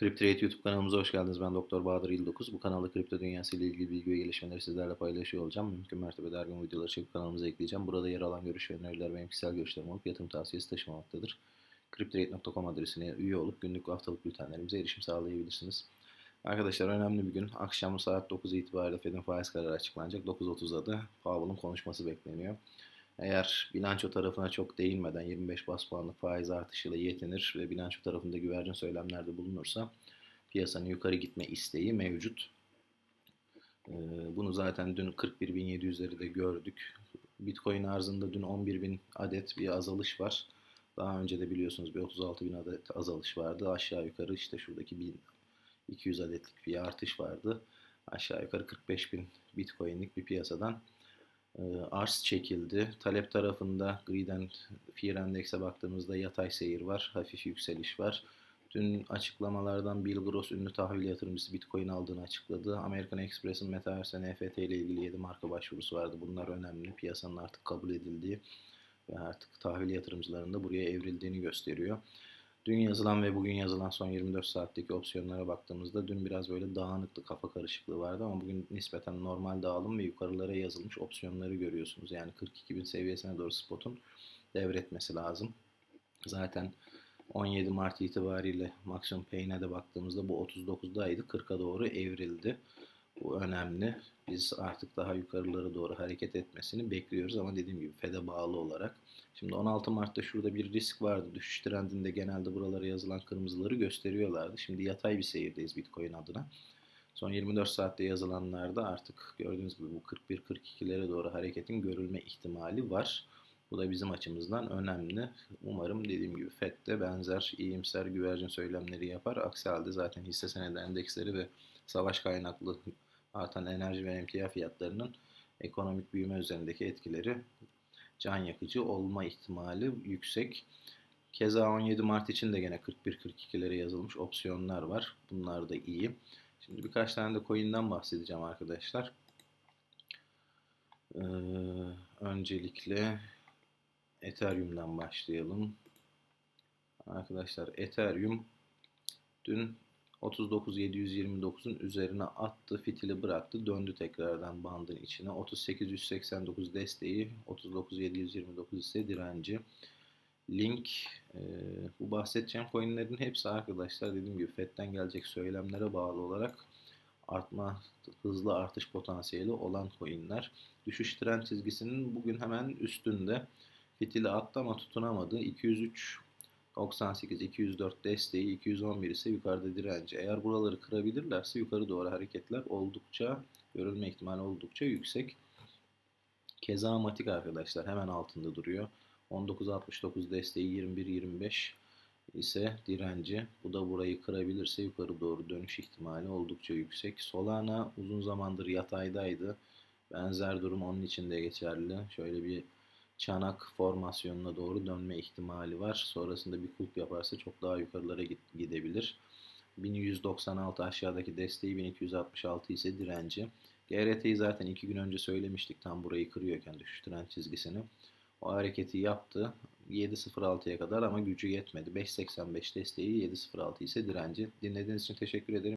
CrypTrade YouTube kanalımıza hoş geldiniz. Ben Doktor Bahadır İldokuz. Bu kanalda kripto dünyası ile ilgili bilgi ve gelişmeleri sizlerle paylaşıyor olacağım. Mümkün mertebe her gün videoları çekip kanalımıza ekleyeceğim. Burada yer alan görüş ve öneriler benim kişisel görüşlerim olup yatırım tavsiyesi taşımamaktadır. CrypTrade.com adresine üye olup günlük haftalık bültenlerimize erişim sağlayabilirsiniz. Arkadaşlar önemli bir gün. Akşam saat 9 itibariyle Fed'in faiz kararı açıklanacak. 9.30'da da Powell'ın konuşması bekleniyor. Eğer bilanço tarafına çok değinmeden 25 bas puanlık faiz artışıyla yetinir ve bilanço tarafında güvercin söylemlerde bulunursa piyasanın yukarı gitme isteği mevcut. Ee, Bunu zaten dün 41.700'leri de gördük. Bitcoin arzında dün 11.000 adet bir azalış var. Daha önce de biliyorsunuz bir 36.000 adet azalış vardı. Aşağı yukarı işte şuradaki 1200 adetlik bir artış vardı. Aşağı yukarı 45.000 Bitcoin'lik bir piyasadan arz çekildi. Talep tarafında Greed and Fear Endex'e baktığımızda yatay seyir var, hafif yükseliş var. Dün açıklamalardan Bill Gross ünlü tahvil yatırımcısı Bitcoin aldığını açıkladı. American Express'in Metaverse NFT ile ilgili 7 marka başvurusu vardı. Bunlar önemli. Piyasanın artık kabul edildiği ve artık tahvil yatırımcılarının da buraya evrildiğini gösteriyor. Dün yazılan ve bugün yazılan son 24 saatteki opsiyonlara baktığımızda dün biraz böyle dağınıklı, kafa karışıklığı vardı ama bugün nispeten normal dağılım ve yukarılara yazılmış opsiyonları görüyorsunuz. Yani 42 bin seviyesine doğru spotun devretmesi lazım. Zaten 17 Mart itibariyle maksimum pay'ine de baktığımızda bu 39'daydı. 40'a doğru evrildi. Bu önemli. Biz artık daha yukarılara doğru hareket etmesini bekliyoruz ama dediğim gibi FED'e bağlı olarak. Şimdi 16 Mart'ta şurada bir risk vardı. Düşüş trendinde genelde buralara yazılan kırmızıları gösteriyorlardı. Şimdi yatay bir seyirdeyiz Bitcoin adına. Son 24 saatte yazılanlarda artık gördüğünüz gibi bu 41-42'lere doğru hareketin görülme ihtimali var. Bu da bizim açımızdan önemli. Umarım dediğim gibi FED de benzer iyimser güvercin söylemleri yapar. Aksi halde zaten hisse senedi endeksleri ve savaş kaynaklı artan enerji ve emtia fiyatlarının ekonomik büyüme üzerindeki etkileri can yakıcı olma ihtimali yüksek. Keza 17 Mart için de gene 41-42'lere yazılmış opsiyonlar var. Bunlar da iyi. Şimdi birkaç tane de coin'den bahsedeceğim arkadaşlar. Ee, öncelikle Ethereum'dan başlayalım. Arkadaşlar Ethereum dün 39.729'un üzerine attı, fitili bıraktı, döndü tekrardan bandın içine. 38.189 desteği, 39.729 ise direnci. Link, e, bu bahsedeceğim coinlerin hepsi arkadaşlar dediğim gibi FED'den gelecek söylemlere bağlı olarak artma, hızlı artış potansiyeli olan coinler. Düşüş trend çizgisinin bugün hemen üstünde. Fitili attı ama tutunamadı. 203 98, 204 desteği, 211 ise yukarıda direnci. Eğer buraları kırabilirlerse yukarı doğru hareketler oldukça, görülme ihtimali oldukça yüksek. Keza matik arkadaşlar hemen altında duruyor. 19.69 desteği 21.25 ise direnci. Bu da burayı kırabilirse yukarı doğru dönüş ihtimali oldukça yüksek. Solana uzun zamandır yataydaydı. Benzer durum onun için de geçerli. Şöyle bir çanak formasyonuna doğru dönme ihtimali var. Sonrasında bir kulp yaparsa çok daha yukarılara gidebilir. 1196 aşağıdaki desteği 1266 ise direnci. GRT'yi zaten iki gün önce söylemiştik tam burayı kırıyorken düşüş trend çizgisini. O hareketi yaptı 7.06'ya kadar ama gücü yetmedi. 5.85 desteği 7.06 ise direnci. Dinlediğiniz için teşekkür ederim.